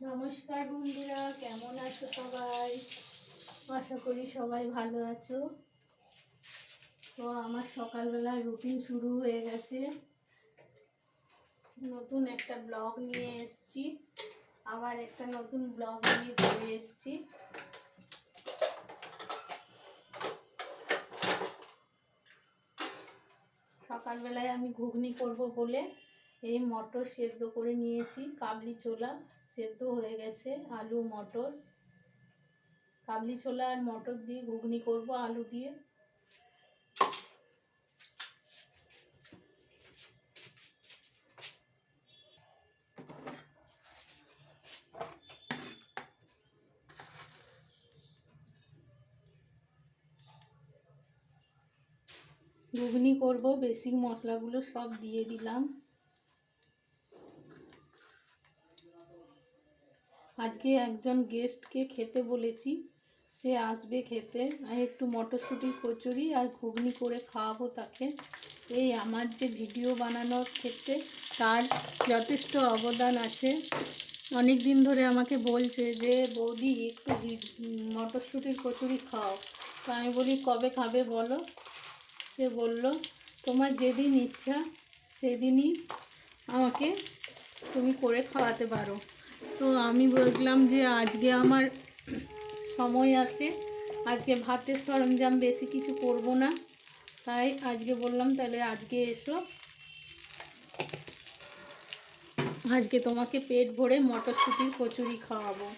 নমস্কার বন্ধুরা, কেমন আছো সবাই? আশা করি সবাই ভালো আছো। তো আমার সকালবেলা রুটিন শুরু হয়ে গেছে। নতুন একটা ব্লগ নিয়ে এসেছি। আবার একটা নতুন ব্লগ নিয়ে চলে এসেছি। সকালবেলায় আমি ঘুগনি করব বলে এই মটর সেদ্ধ করে নিয়েছি, কাবলি ছোলা। সেদ্ধ হয়ে গেছে, আলু, মটর। কাবলি ছোলা আর মটর দিয়ে ঘুগনি করব আলু দিয়ে। ঘুগনি করব, বেসিক মশলাগুলো সব দিয়ে দিলাম। আজকে একজন গেস্টকে খেতে বলেছি। সে আসবে খেতে। আর একটু মটরশুঁটি কচুরি আর ঘুগনি করে খাওয়াবো তাকে। এই আমার যে ভিডিও বানানোর ক্ষেত্রে তার যথেষ্ট অবদান আছে। অনেক দিন ধরে আমাকে বলছে যে, বৌদি, একটু মটরশুঁটির কচুরি খাও। তো আমি বলি, কবে খাবে বলো? সে বলল, তোমার যেদিন ইচ্ছা, সেদিনই আমাকে তুমি করে খাওয়াতে পারো। তো আমি বললাম যে আজকে আমার সময় আছে। আজকে ভাতের সরঞ্জাম বেশি কিছু করব না। তাই আজকে বললাম তাহলে আজকে এসো। আজকে তোমাকে পেট ভরে মটরশুঁটির কচুরি খাওয়াবো।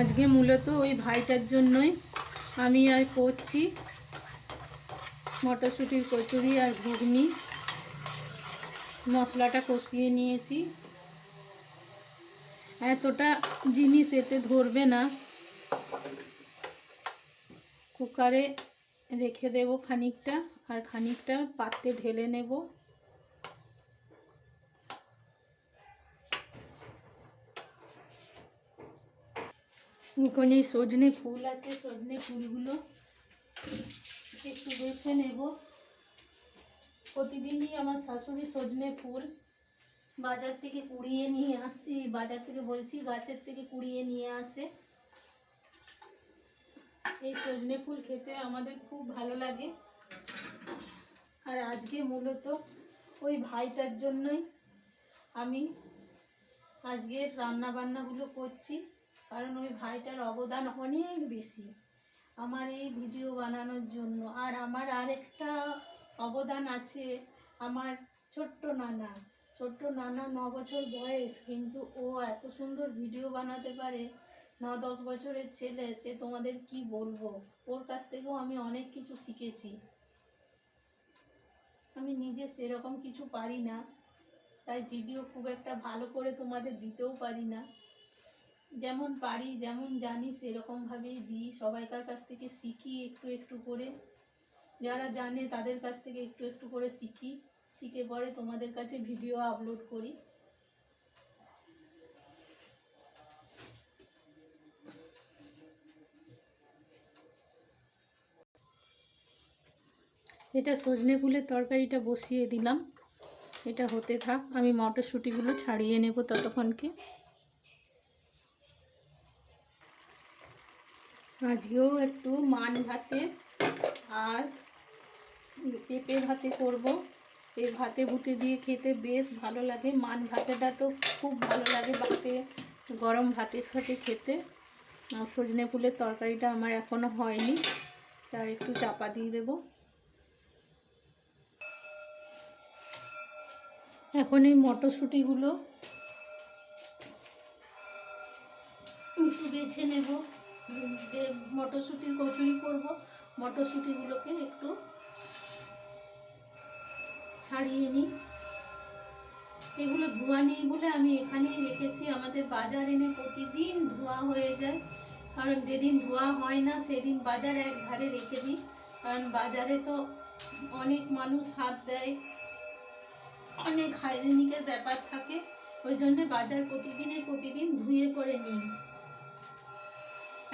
আজকে মূলত ওই ভাইটার জন্যই আমি আর করছি। মটরশুঁটির কচুরি আর ঘুগনি। মশলাটা কষিয়ে নিয়েছি। এতটা জিনিস এতে ধরবে না। কুকারে রেখে দেব খানিকটা আর খানিকটা পাত্রে ঢেলে নেব। এখানে সজনে ফুল আছে, সজনে ফুলগুলো একটু বেছে নেব। প্রতিদিনই আমার শাশুড়ি সজনে ফুল বাজার থেকে কুড়িয়ে নিয়ে আসে, বাজার থেকে বলছি গাছের থেকে কুড়িয়ে নিয়ে আসে। এই সজনে ফুল খেতে আমাদের খুব ভালো লাগে। আর আজকে মূলত ওই ভাইটার জন্যই আমি আজকে রান্না বান্নাগুলো করছি, কারণ ওই ভাইটার অবদান অনেক বেশি। আমার এই ভিডিও বানানোর জন্য। আর আমার আরেকটা অবদান আছে আমার ছোট্ট নানা। ছোট্ট নানা ন বছর বয়স, কিন্তু ও এত সুন্দর ভিডিও বানাতে পারে। ন দশ বছরের ছেলে, সে তোমাদের কি বলব? ওর কাছ থেকেও আমি অনেক কিছু শিখেছি। আমি নিজে সেরকম কিছু পারি না, তাই ভিডিও খুব একটা ভালো করে তোমাদের দিতেও পারি না। যেমন পারি, যেমন জানি সেরকমভাবেই দিই। সবাইকার কাছ থেকে শিখি একটু একটু করে। যারা জানে তাদের কাছ থেকে একটু একটু করে শিখি। শিখে পরে তোমাদের কাছে ভিডিও আপলোড করি। এটা সজনে ফুলের তরকারিটা বসিয়ে দিলাম। এটা হতে থাক। আমি মটরশুঁটিগুলো ছাড়িয়ে নেব ততক্ষণকে। আজকেও একটু মান ভাতে আর পেঁপে ভাতে করব। এই ভাতে ভুতে দিয়ে খেতে বেশ ভালো লাগে। মান ভাতেটা তো খুব ভালো লাগে ভাতে, গরম ভাতের সাথে খেতে। সজনে ফুলের তরকারিটা আমার এখনও হয়নি, তার একটু চাপা দিয়ে দেবো। এখন এই মটরশুঁটিগুলো একটু বেছে নেব। বে- মটরশুঁটির কচুরি করব, মটরশুঁটিগুলোকে একটু ছাড়িয়ে নিই। এগুলো ধোয়া নেই বলে আমি এখানেই রেখেছি। আমাদের বাজার এনে প্রতিদিন ধোয়া হয়ে যায়। কারণ যেদিন ধোয়া হয় না, সেদিন বাজার এক ধারে রেখে দিই। কারণ বাজারে তো অনেক মানুষ হাত দেয়, অনেক হাইজেনিকের ব্যাপার থাকে। ওই জন্য বাজার প্রতিদিনের প্রতিদিন ধুয়ে পরে নিই।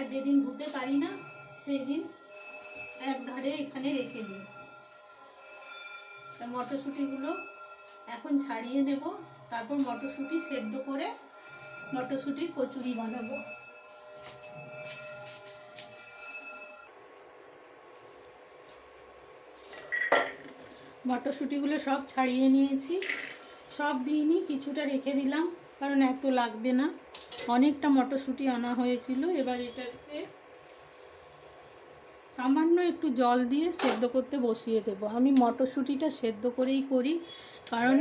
আর যেদিন ধুতে পারি না সেই দিন এক ধারে এখানে রেখে দিই। মটরশুঁটিগুলো এখন ছাড়িয়ে নেব, তারপর মটরশুঁটি সেদ্ধ করে মটরশুঁটির কচুরি বানাবো। মটরশুঁটিগুলো সব ছাড়িয়ে নিয়েছি। সব দিইনি কিছুটা রেখে দিলাম, কারণ এত লাগবে না। অনেকটা মটরশুঁটি আনা হয়েছিল। এবার এটাকে সামান্য একটু জল দিয়ে সেদ্ধ করতে বসিয়ে দেবো। আমি মটরশুঁটিটা সেদ্ধ করেই করি, কারণ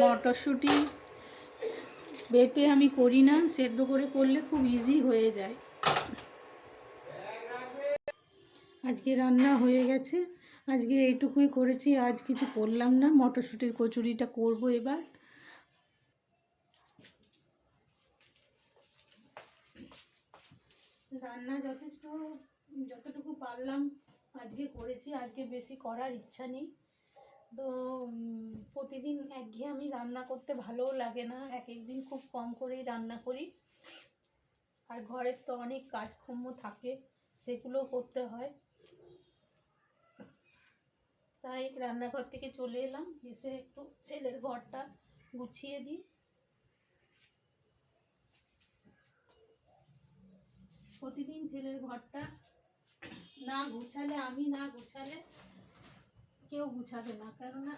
মটরশুঁটি বেটে আমি করি না, সেদ্ধ করে করলে খুব ইজি হয়ে যায়। আজকে রান্না হয়ে গেছে। আজকে এইটুকুই করেছি, আজ কিছু করলাম না। মটরশুঁটির কচুরিটা করব এবার। রান্না যথেষ্ট, যতটুকু পারলাম আজকে করেছি, আজকে বেশি করার ইচ্ছা নেই। তো প্রতিদিন একঘেয়ে আমি রান্না করতে ভালোও লাগে না, এক এক দিন খুব কম করেই রান্না করি। আর ঘরের তো অনেক কাজকর্ম থাকে সেগুলোও করতে হয়। তাই রান্নাঘর থেকে চলে এলাম, এসে একটু ছেলের ঘরটা গুছিয়ে দিই। প্রতিদিন ছেলের ঘরটা না গুছালে, আমি না গুছালে কেউ গুছাবে না। কেননা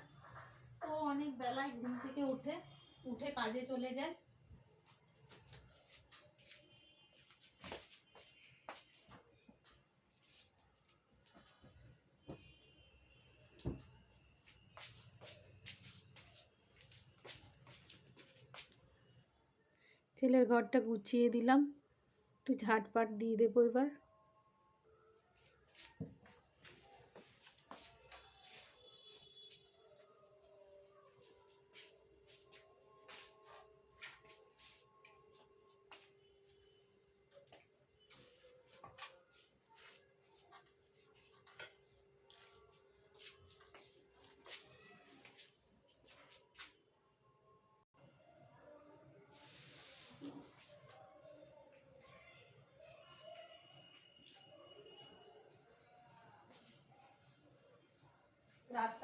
ও অনেক বেলায় ঘুম থেকে উঠে উঠে কাজে চলে যায়। ছেলের ঘরটা গুছিয়ে দিলাম। একটু ঝাটপাট দিয়ে দেবো এবার।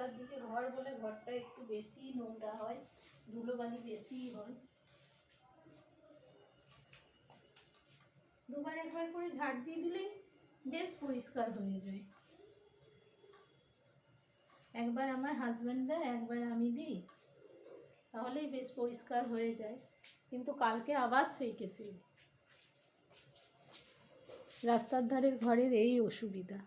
রাস্তার দিকে ঘর বলে ঘরটা একটু বেশি নোংরা হয়, ধুলোবালি বেশিই হয়। দুবার একবার করে ঝাড় দিয়ে দিলেই বেশ পরিষ্কার হয়ে যায়। একবার আমার হাজব্যান্ড দেয়, একবার আমি দিই, তাহলেই বেশ পরিষ্কার হয়ে যায়। কিন্তু কালকে আবার সেই কেসে রাস্তার ধারের ঘরের এই অসুবিধা।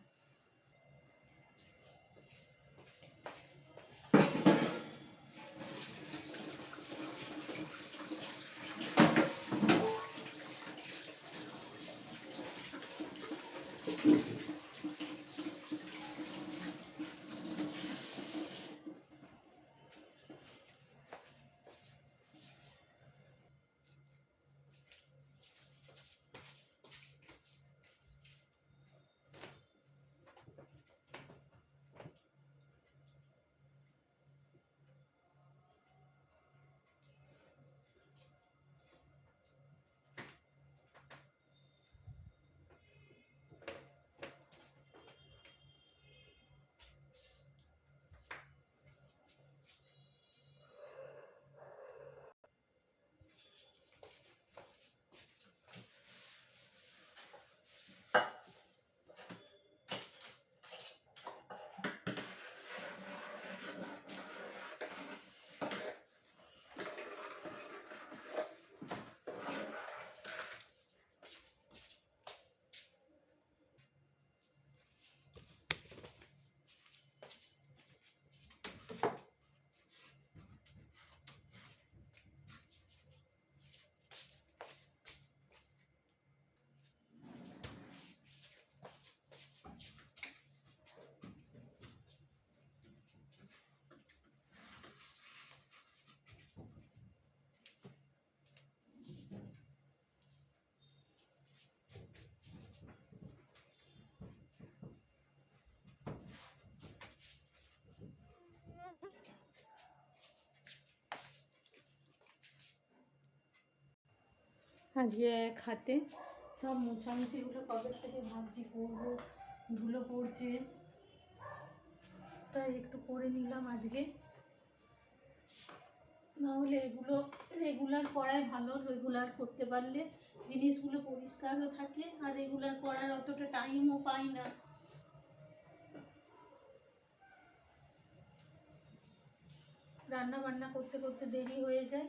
আজকে এক হাতে সব মোছামুছিগুলো কবে থেকে ভাবছি করব, ধুলো পড়ছে। তাই একটু করে নিলাম আজকে। নাহলে এগুলো, রেগুলার করাই ভালো, রেগুলার করতে পারলে জিনিসগুলো পরিষ্কারও থাকে, আর রেগুলার করার অতটা টাইমও পাই না। রান্না বান্না করতে করতে দেরি হয়ে যায়,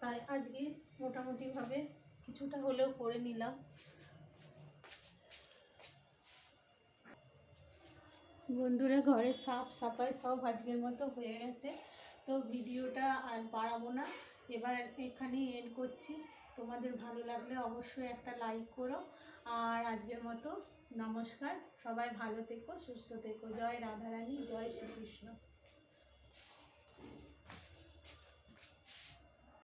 তাই আজকে মোটামুটিভাবে কিছুটা হলেও করে নিলাম। বন্ধুরা, ঘরে সাফ সাফাই সব আজকের মতো হয়ে গেছে। তো ভিডিওটা আর বাড়াবো না। এবার এখানেই এন্ড করছি। তোমাদের ভালো লাগলে অবশ্যই একটা লাইক করো। আর আজকের মতো নমস্কার। সবাই ভালো থেকো, সুস্থ থেকো। জয় রাধারানী, জয় শ্রীকৃষ্ণ।